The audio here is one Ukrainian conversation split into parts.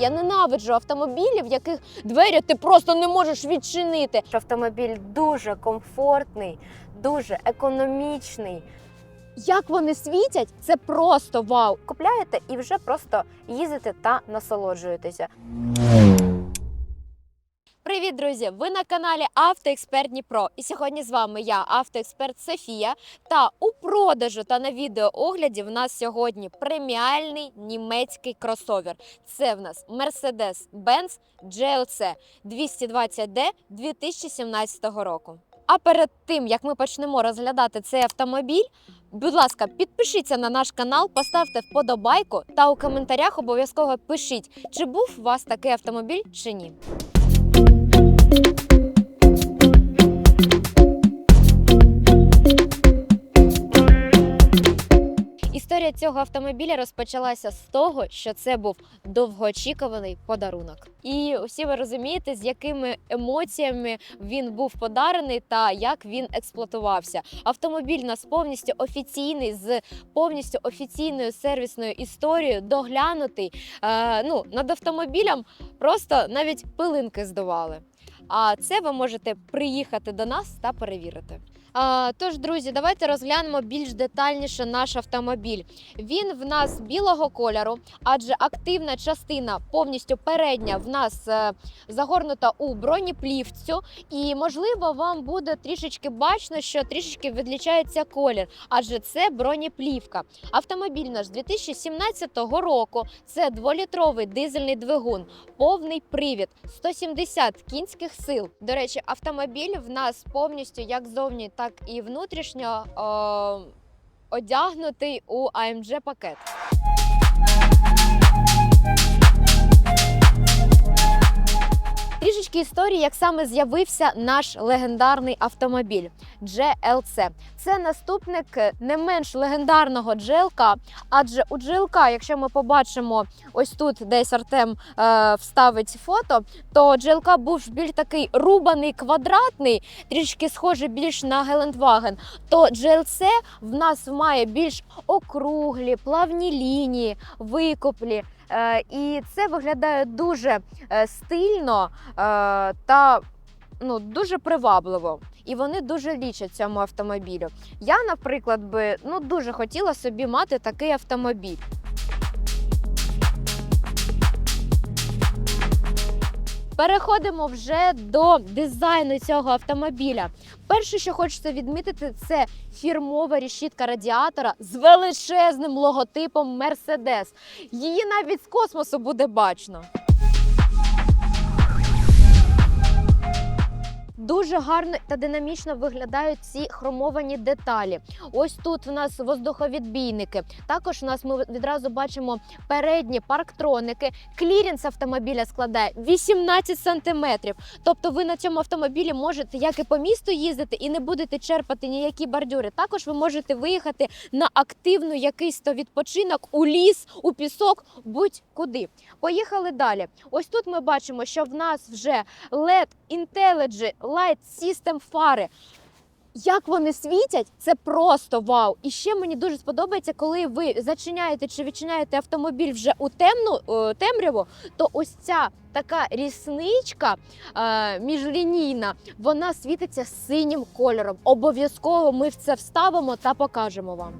Я ненавиджу автомобілі, в яких двері ти просто не можеш відчинити. Автомобіль дуже комфортний, дуже економічний. Як вони світять, це просто вау. Купляєте і вже просто їздите та насолоджуєтеся. Привіт, друзі! Ви на каналі Автоексперт Дніпро. І сьогодні з вами я, автоексперт Софія. Та у продажу та на відеоогляді в нас сьогодні преміальний німецький кросовер. Це в нас Mercedes-Benz GLC 220D 2017 року. А перед тим як ми почнемо розглядати цей автомобіль, будь ласка, підпишіться на наш канал, поставте вподобайку та у коментарях обов'язково пишіть, чи був у вас такий автомобіль чи ні. Історія цього автомобіля розпочалася з того, що це був довгоочікуваний подарунок. І всі ви розумієте, з якими емоціями він був подарений та як він експлуатувався. Автомобіль у нас повністю офіційний, з повністю офіційною сервісною історією, доглянутий. Е, ну, над автомобілем просто навіть пилинки здували. А це ви можете приїхати до нас та перевірити. Тож, друзі, давайте розглянемо більш детальніше наш автомобіль. Він в нас білого кольору, адже активна частина повністю передня в нас е, загорнута у бронеплівцю. І можливо, вам буде трішечки бачно, що трішечки відлічається колір, адже це бронеплівка. Автомобіль наш 2017 року. Це дволітровий дизельний двигун, повний привід, 170 кінських сил. До речі, автомобіль в нас повністю як зовні, так і внутрішньо о, одягнутий у AMG пакет. Трішечки історії, як саме з'явився наш легендарний автомобіль GLC. Це наступник не менш легендарного GLK, адже у GLK, якщо ми побачимо ось тут, десь Артем е, вставить фото, то GLK був більш такий рубаний, квадратний, трішки схожий більш на Гелендваген. То GLC в нас має більш округлі, плавні лінії, викоплі. Е, і це виглядає дуже е, стильно е, та ну, дуже привабливо. І вони дуже лічать цьому автомобілю. Я, наприклад, би ну дуже хотіла собі мати такий автомобіль. Переходимо вже до дизайну цього автомобіля. Перше, що хочеться відмітити, це фірмова решітка радіатора з величезним логотипом Mercedes. Її навіть з космосу буде бачно. Дуже гарно та динамічно виглядають ці хромовані деталі. Ось тут в нас воздуховідбійники. Також у нас ми відразу бачимо передні парктроники. Клірінс автомобіля складає 18 сантиметрів. Тобто ви на цьому автомобілі можете як і по місту їздити і не будете черпати ніякі бордюри. Також ви можете виїхати на активну якийсь то відпочинок у ліс, у пісок, будь-куди. Поїхали далі. Ось тут ми бачимо, що в нас вже LED Intelligent Light System фари. Як вони світять, це просто вау. І ще мені дуже сподобається, коли ви зачиняєте чи відчиняєте автомобіль вже у темну е, темряву, то ось ця така рісничка е, міжлінійна, вона світиться синім кольором. Обов'язково ми в це вставимо та покажемо вам.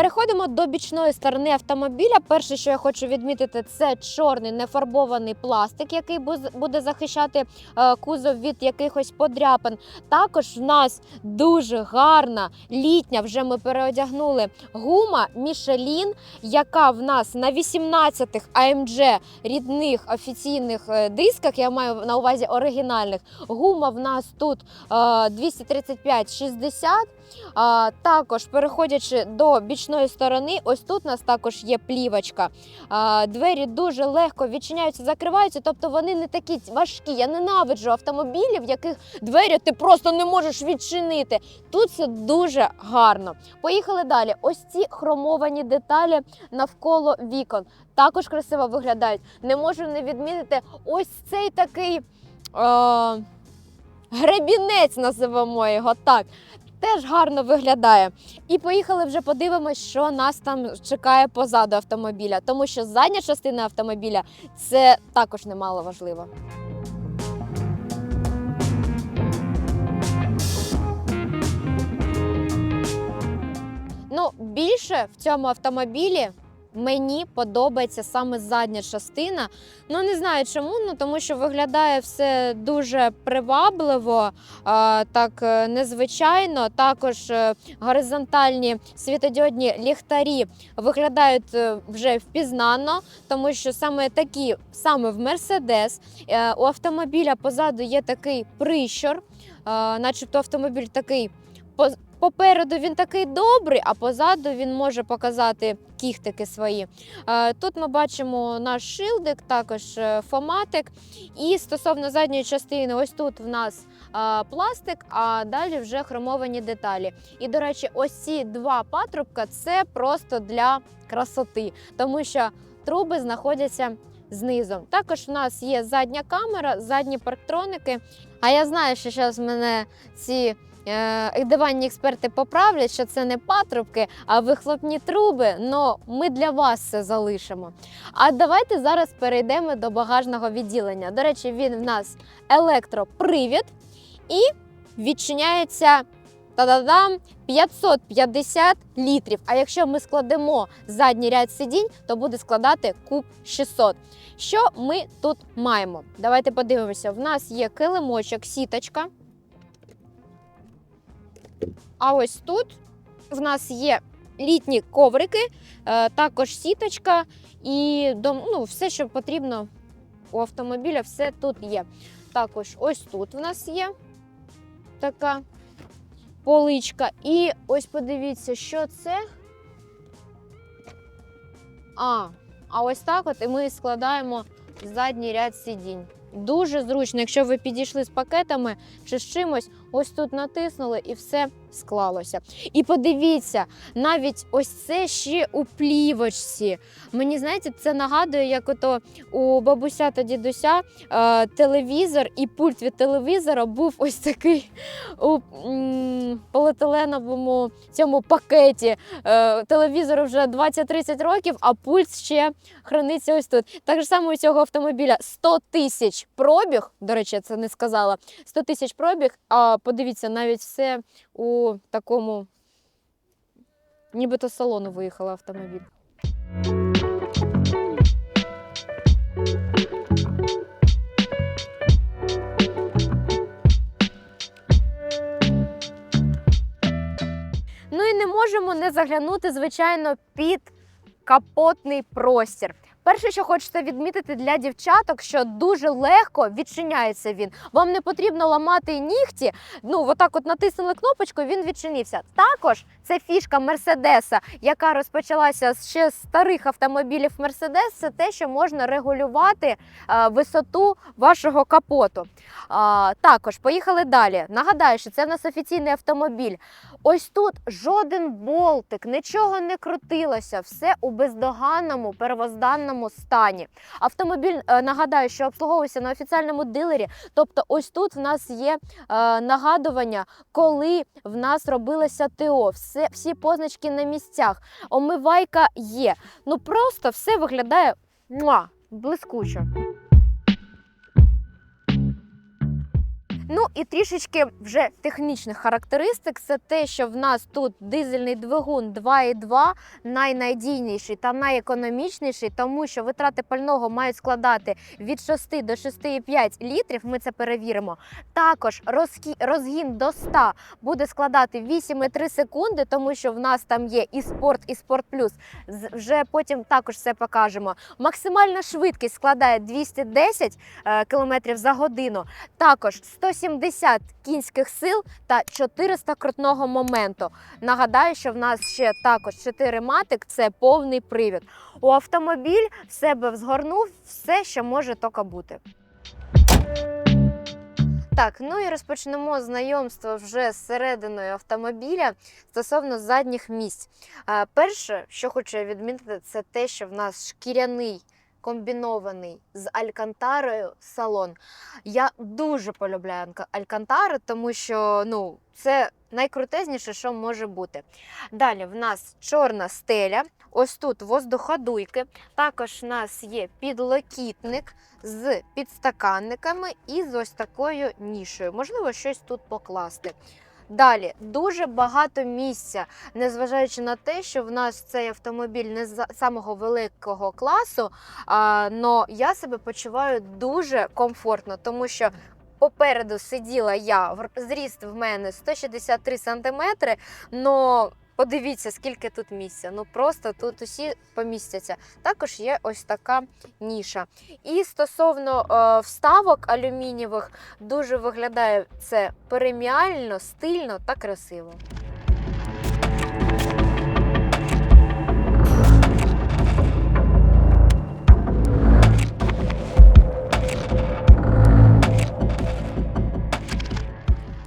Переходимо до бічної сторони автомобіля. Перше, що я хочу відмітити, це чорний нефарбований пластик, який буде захищати е, кузов від якихось подряпин. Також в нас дуже гарна літня, вже ми переодягнули гума Michelin, яка в нас на 18-х AMG рідних офіційних е, дисках, я маю на увазі оригінальних. Гума в нас тут е, 235-60. А, також переходячи до бічної сторони, ось тут у нас також є плівочка. А, двері дуже легко відчиняються, закриваються, тобто вони не такі важкі. Я ненавиджу автомобілі, в яких двері ти просто не можеш відчинити. Тут це дуже гарно. Поїхали далі. Ось ці хромовані деталі навколо вікон. Також красиво виглядають. Не можу не відмітити ось цей такий. Е- Гребінець називаємо його так. Теж гарно виглядає. І поїхали вже подивимось, що нас там чекає позаду автомобіля, тому що задня частина автомобіля це також немало важливо. Ну, більше в цьому автомобілі мені подобається саме задня частина. Ну не знаю чому, ну тому що виглядає все дуже привабливо, а, так е, незвичайно. Також е, горизонтальні світодіодні ліхтарі виглядають е, вже впізнано, тому що саме такі, саме в Мерседес, у автомобіля позаду є такий прищур, е, начебто автомобіль такий. Попереду він такий добрий, а позаду він може показати кіхтики свої. Е, Тут ми бачимо наш шилдик, також е, фоматик. І стосовно задньої частини, ось тут в нас е, пластик, а далі вже хромовані деталі. І, до речі, ось ці два патрубка це просто для красоти, тому що труби знаходяться знизу. Також в нас є задня камера, задні парктроники. А я знаю, що зараз мене ці диванні експерти поправлять, що це не патрубки, а вихлопні труби. Но ми для вас це залишимо. А давайте зараз перейдемо до багажного відділення. До речі, він в нас електропривід і відчиняється. Та-да-дам! 550 літрів. А якщо ми складемо задній ряд сидінь, то буде складати куб 600. Що ми тут маємо? Давайте подивимося. В нас є килимочок, сіточка. А ось тут в нас є літні коврики, е, також сіточка і ну, все, що потрібно у автомобіля, все тут є. Також ось тут в нас є така поличка. І ось подивіться, що це. А, а ось так от і ми складаємо задній ряд сидінь. Дуже зручно, якщо ви підійшли з пакетами чи з чимось, ось тут натиснули і все склалося. І подивіться, навіть ось це ще у плівочці. Мені знаєте, це нагадує, як ото у бабуся та дідуся е, телевізор і пульт від телевізора був ось такий у м, поліетиленовому цьому пакеті. Е, телевізору вже 20-30 років, а пульт ще храниться ось тут. Так само у цього автомобіля 100 тисяч пробіг. До речі, це не сказала. 100 тисяч пробіг. А подивіться, навіть все у такому, нібито салону виїхав автомобіль. Ну і не можемо не заглянути, звичайно, під капотний простір. Перше, що хочеться відмітити для дівчаток, що дуже легко відчиняється він. Вам не потрібно ламати нігті. Ну, отак от натиснули кнопочку, він відчинився. Також це фішка Мерседеса, яка розпочалася ще з старих автомобілів Мерседес. Це те, що можна регулювати е, висоту вашого капоту. А, також поїхали далі. Нагадаю, що це в нас офіційний автомобіль. Ось тут жоден болтик, нічого не крутилося, все у бездоганному первозданному стані. Автомобіль е, нагадаю, що обслуговується на офіціальному дилері. Тобто, ось тут в нас є е, нагадування, коли в нас робилося ТО. Все, всі позначки на місцях. Омивайка є. Ну просто все виглядає муа, блискучо. Ну і трішечки вже технічних характеристик. Це те, що в нас тут дизельний двигун 2,2 найнадійніший та найекономічніший, тому що витрати пального мають складати від 6 до 6,5 літрів. Ми це перевіримо. Також розгін до 100 буде складати 8,3 секунди, тому що в нас там є і спорт, і спорт плюс. Вже потім також все покажемо. Максимальна швидкість складає 210 е, км за годину. Також 170 кінських сил та 400 крутного моменту. Нагадаю, що в нас ще також 4 матик це повний привід. У автомобіль в себе взгорнув все, що може тока бути. Так, ну і розпочнемо знайомство вже з серединою автомобіля стосовно задніх місць. Перше, що хочу відмітити, це те, що в нас шкіряний комбінований з алькантарою салон. Я дуже полюбляю алькантари, тому що ну, це найкрутезніше, що може бути. Далі в нас чорна стеля, ось тут воздуходуйки. Також в нас є підлокітник з підстаканниками і з ось такою нішою. Можливо, щось тут покласти. Далі. Дуже багато місця, незважаючи на те, що в нас цей автомобіль не з самого великого класу, але я себе почуваю дуже комфортно, тому що попереду сиділа я, зріст в мене 163 сантиметри, но подивіться, скільки тут місця. Ну просто тут усі помістяться. Також є ось така ніша. І стосовно е, вставок алюмінієвих, дуже виглядає це преміально, стильно та красиво.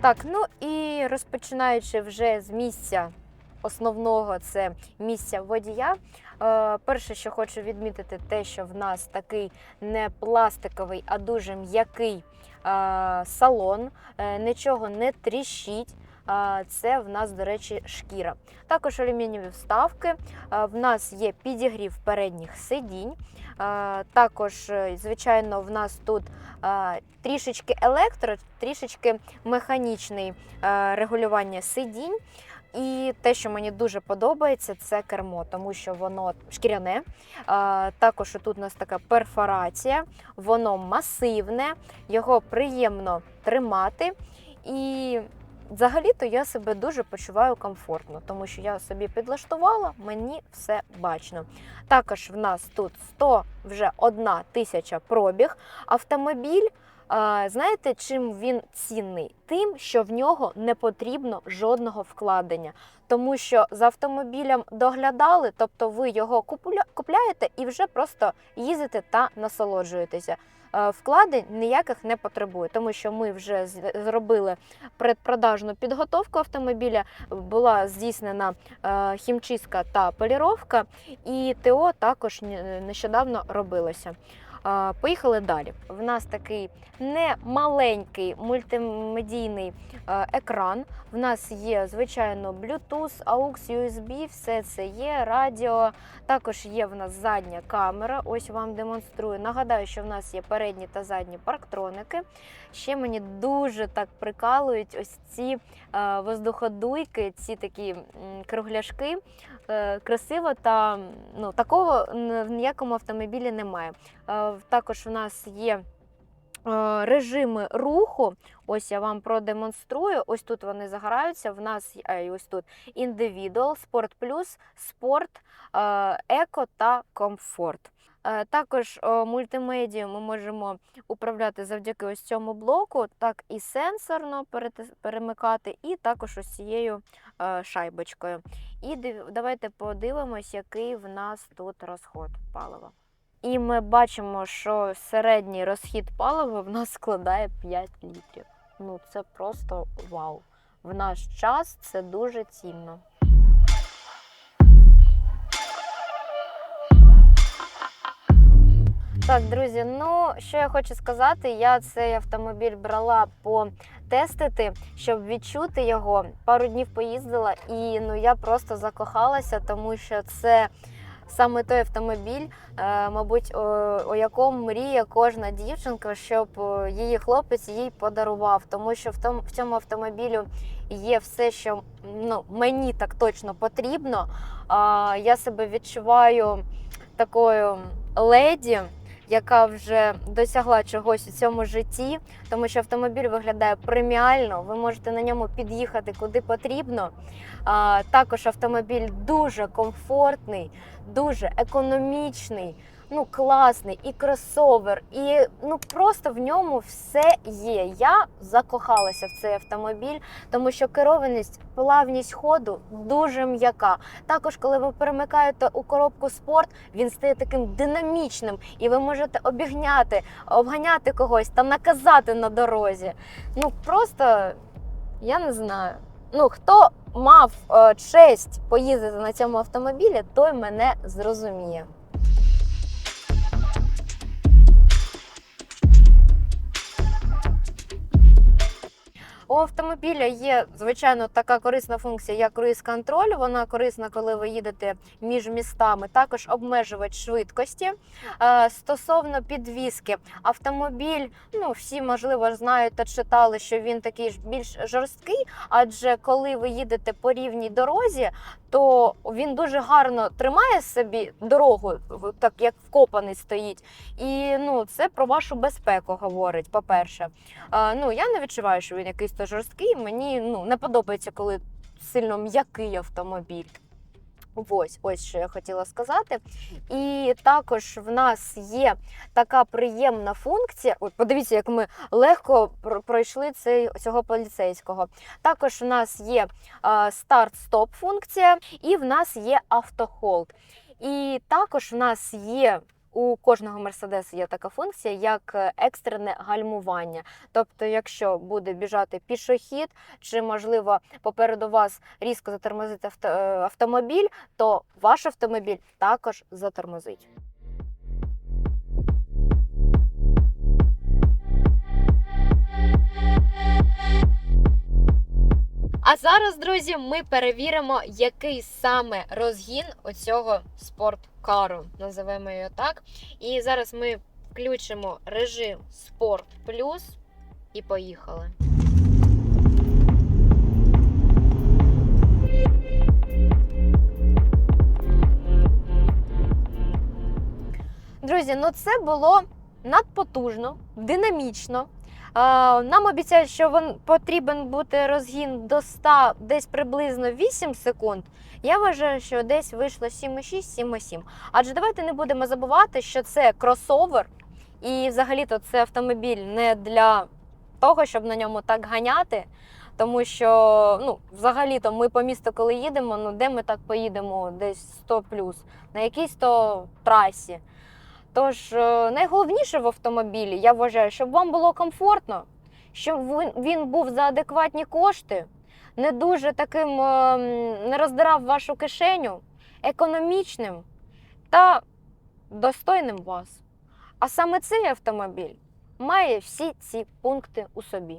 Так, ну і розпочинаючи вже з місця основного, це місця водія. Е, перше, що хочу відмітити, те, що в нас такий не пластиковий, а дуже м'який е, салон, е, нічого не тріщить. Це в нас, до речі, шкіра. Також алюмінієві вставки. В нас є підігрів передніх сидінь. Також, звичайно, в нас тут трішечки електро, трішечки механічний е, регулювання сидінь. І те, що мені дуже подобається, це кермо, тому що воно шкіряне. Також тут у нас така перфорація, воно масивне, його приємно тримати. І взагалі-то я себе дуже почуваю комфортно, тому що я собі підлаштувала, мені все бачно. Також в нас тут 100 вже одна тисяча пробіг. Автомобіль. Знаєте, чим він цінний? Тим, що в нього не потрібно жодного вкладення, тому що за автомобілем доглядали, тобто ви його купляєте і вже просто їздите та насолоджуєтеся. Вкладень ніяких не потребує, тому що ми вже зробили предпродажну підготовку автомобіля, була здійснена хімчистка та поліровка, і ТО також нещодавно робилося. Поїхали далі. В нас такий не маленький мультимедійний е, екран. В нас є, звичайно, Bluetooth, AUX, USB, все це є, радіо. Також є в нас задня камера. Ось вам демонструю. Нагадаю, що в нас є передні та задні парктроники. Ще мені дуже так прикалують ось ці е, воздуходуйки, ці такі кругляшки. Е, Красиво та ну, такого в ніякому автомобілі немає. Е, Також у нас є е, режими руху. Ось я вам продемонструю. Ось тут вони загораються. В нас ось тут індивідуал, спорт плюс, спорт, еко та комфорт. Е, Також мультимедію ми можемо управляти завдяки ось цьому блоку, так і сенсорно перемикати, і також ось цією е, шайбочкою. І давайте подивимось, який в нас тут розход палива. І ми бачимо, що середній розхід палива в нас складає 5 літрів. Ну це просто вау. В наш час це дуже цінно. Так, друзі, ну що я хочу сказати, я цей автомобіль брала потестити, щоб відчути його. Пару днів поїздила, і ну я просто закохалася, тому що це саме той автомобіль, е, мабуть, о якому мріє кожна дівчинка, щоб її хлопець їй подарував. Тому що в тому в цьому автомобілю є все, що ну, мені так точно потрібно. Я себе відчуваю такою леді. Яка вже досягла чогось у цьому житті, тому що автомобіль виглядає преміально. Ви можете на ньому під'їхати куди потрібно. А, також автомобіль дуже комфортний, дуже економічний, ну класний і кросовер, і ну просто в ньому все є. Я закохалася в цей автомобіль, тому що керованість, плавність ходу дуже м'яка. Також, коли ви перемикаєте у коробку спорт, він стає таким динамічним, і ви можете обігняти, обганяти когось та наказати на дорозі. Ну просто я не знаю. Ну, хто мав е, честь поїздити на цьому автомобілі, той мене зрозуміє. У автомобіля є звичайно така корисна функція, як круїз-контроль. Вона корисна, коли ви їдете між містами. Також обмежувач швидкості. Е, Стосовно підвіски, автомобіль, ну всі можливо знають та читали, що він такий ж більш жорсткий. Адже коли ви їдете по рівній дорозі, то він дуже гарно тримає собі дорогу, так як вкопаний стоїть. І ну це про вашу безпеку говорить. По-перше, Е, ну я не відчуваю, що він якийсь то жорсткий. Мені ну не подобається, коли сильно м'який автомобіль. Ось, ось що я хотіла сказати. І також в нас є така приємна функція. От подивіться, як ми легко пройшли цей, цього поліцейського. Також в нас є е, старт-стоп функція, і в нас є автохолд. І також в нас є. У кожного Мерседеса є така функція, як е, екстрене гальмування. Тобто, якщо буде біжати пішохід, чи можливо попереду вас різко затормозити авто, е, автомобіль, то ваш автомобіль також затормозить. А зараз, друзі, ми перевіримо, який саме розгін оцього спорткару. Називаємо його так. І зараз ми включимо режим Спорт Плюс і поїхали. Друзі, ну це було надпотужно, динамічно. Нам обіцяють, що він потрібен бути розгін до 100 десь приблизно 8 секунд. Я вважаю, що десь вийшло 7,6, 7,7. Адже давайте не будемо забувати, що це кросовер, і взагалі-то це автомобіль не для того, щоб на ньому так ганяти. Тому що ну, взагалі-то ми по місту, коли їдемо, ну де ми так поїдемо десь 100 плюс, на якійсь то трасі. Тож е, найголовніше в автомобілі, я вважаю, щоб вам було комфортно, щоб він, був за адекватні кошти, не дуже таким е, не роздирав вашу кишеню, економічним та достойним вас. А саме цей автомобіль має всі ці пункти у собі.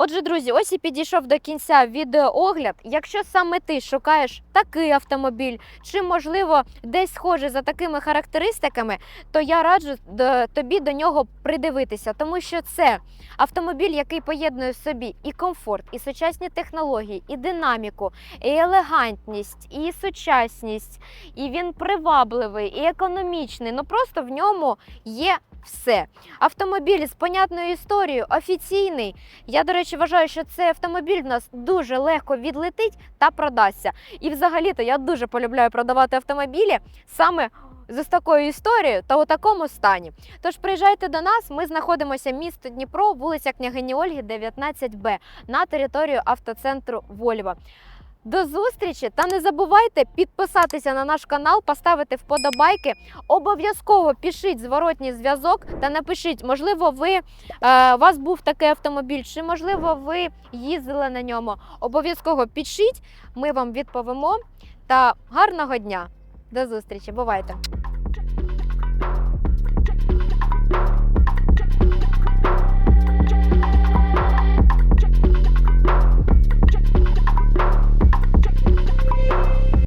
Отже, друзі, ось і підійшов до кінця відеоогляд. Якщо саме ти шукаєш такий автомобіль, чи можливо десь схожий за такими характеристиками, то я раджу тобі до нього придивитися, тому що це автомобіль, який поєднує в собі і комфорт, і сучасні технології, і динаміку, і елегантність, і сучасність, і він привабливий, і економічний. Ну просто в ньому є все. Автомобіль з понятною історією, офіційний. Я, до речі, вважаю, що цей автомобіль в нас дуже легко відлетить та продасться. І взагалі-то я дуже полюбляю продавати автомобілі саме з ось такою історією та у такому стані. Тож приїжджайте до нас. Ми знаходимося місто Дніпро, вулиця Княгині Ольги, 19Б на територію автоцентру Вольва. До зустрічі та не забувайте підписатися на наш канал, поставити вподобайки. Обов'язково пишіть зворотній зв'язок та напишіть, можливо, ви е, у вас був такий автомобіль, чи можливо ви їздили на ньому. Обов'язково пишіть, ми вам відповімо. Та гарного дня! До зустрічі, бувайте!